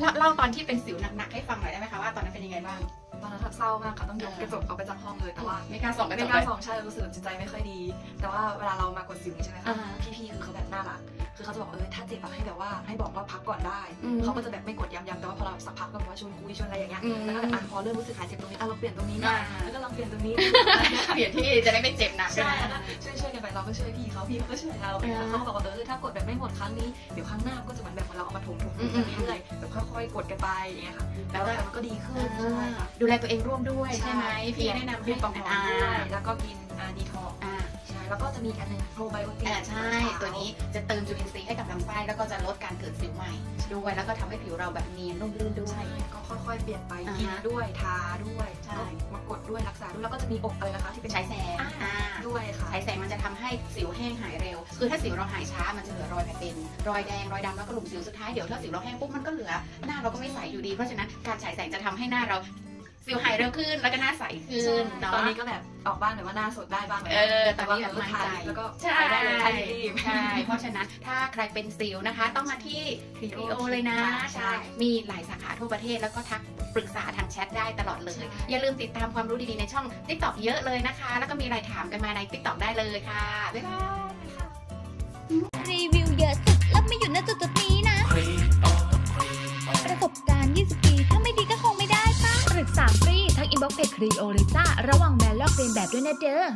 เล่าเล่าตอนที่เป็นสิวหนักๆให้ฟังหน่อยได้ไหมคะว่าตอนนั้นเป็นยังไงบ้าง ตอนนั้นทับเศร้ามากค่ะต้องยกกระจกออกไปจากห้องเลยแต่ว่าไม่กล้าส่องกระจไม่กกล้าเลยส่องใช่รู้สึกจิตใจไม่ค่อยดี แต่ว่าเวลาเรามากดสิวนี่ใช่ไหมคะอ่าพี่ๆคือเขาแบบน่ารักคือเขาจะบอกเออถ้าเจ็บอะให้แบบว่าให้บอกว่าพักก่อนได้อืมเขาก็จะแบบไม่กดย้ำๆแต่ว่าพอเราสักพักก็แบบว่าชวนคุยชวนอะไรอย่างเงี้ยอืมแล้วก็แบบอะพอเริ่มรู้สึกหายเจ็บตรงนี้อะเราเปลี่ยนตรงนี้นะอ่าแล้วก็ลองเปลี่ยนตรงนี้เปลี่ยนที่จะได้ไม่เจ็บหนักใช่แล้วก็ช่วยช่วยๆกันไปเราก็ช่วยพี่เขาพี่เขาก็ช่วยเราอ่าเขาก็บอกว่าเออถ้ากดแบบไม่หมดครั้งนี้เดี๋ยวครั้งหน้าก็จะเหมือนแบบเราเอามาถมถมอืมไปเรื่อยๆแบบค่อยๆกดกันไปอย่างเงี้ยค่ะแล้แล้ววก็มันก็ดีขึ้นใช่ค่ะดูแลตัวเองร่วมด้วยใช่ไหมพี่แนะนำกิให้นปองหอมอ่าด้วยแล้วก็กินดีท็อกอ่าใช่แล้วก็จะมีอีกอันหนึงโปรไบโอติกอ่าใช่ตัวนี้จะเติมจุลินทรีย์ให้กับลำไส้แล้วก็จะลดการเกิดสิวใหม่ด้วยแล้วก็ทำให้ผิวเราแบบเนียนนุ่มลื่นด้วใช่ยก็ค่อยๆเปลี่ยนไปอ่าฮะกินด้วยทาด้วยใช่มากดด้วยรักษาด้วยแล้วก็จะมีอบอะไรนะคะที่เป็นใช้แสงอ่าอ่าด้วยค่ะฉายแสงมันจะทำให้สิวแห้งหายเร็ว คือถ้าสิวเราหายช้ามันจะเหลือรอยแผลเป็นรอยแดงรอยดำแล้วก็หลุมสิวสุดท้ายเดี๋ยวถ้าสิวเราแห้งปุ๊บมันก็เหลือหน้าเราก็ไม่ใสอยู่ดีเพราะฉะนั้นการฉายแสงจะทำให้หน้าเรา สิวหายเร็วขึ้นแล้วก็หน้าใสขึ้นเนาะตอนนี้ก็แบบออกบ้านแบบว่าหน้าสดได้บ้างแล้วเออตอนนี้แบบว่ามั่นทาใจลิปแล้วก็ใช่ไปได้เลยทารีบใช่เพราะฉะนั้นถ้าใครเป็นสิวนะคะ ต้องมาที่ทรีทรีโอเลยนะใช่มีหลายสาขาทั่วประเทศแล้วก็ทักปรึกษาทางแชทได้ตลอดเลย อย่าลืมติดตามความรู้ดีๆในช่อง TikTok เยอะเลยนะคะ แล้วก็มีอะไรถามกันมาใน TikTok ได้เลยค่ะบ๊ายบาย ก็คงไม่ได้ปะปรึกษาฟรีทั้งอินบ็อกเพจครีโอเลยจ้า ระวังแมนลอกเรียนแบบด้วยนะเด้อ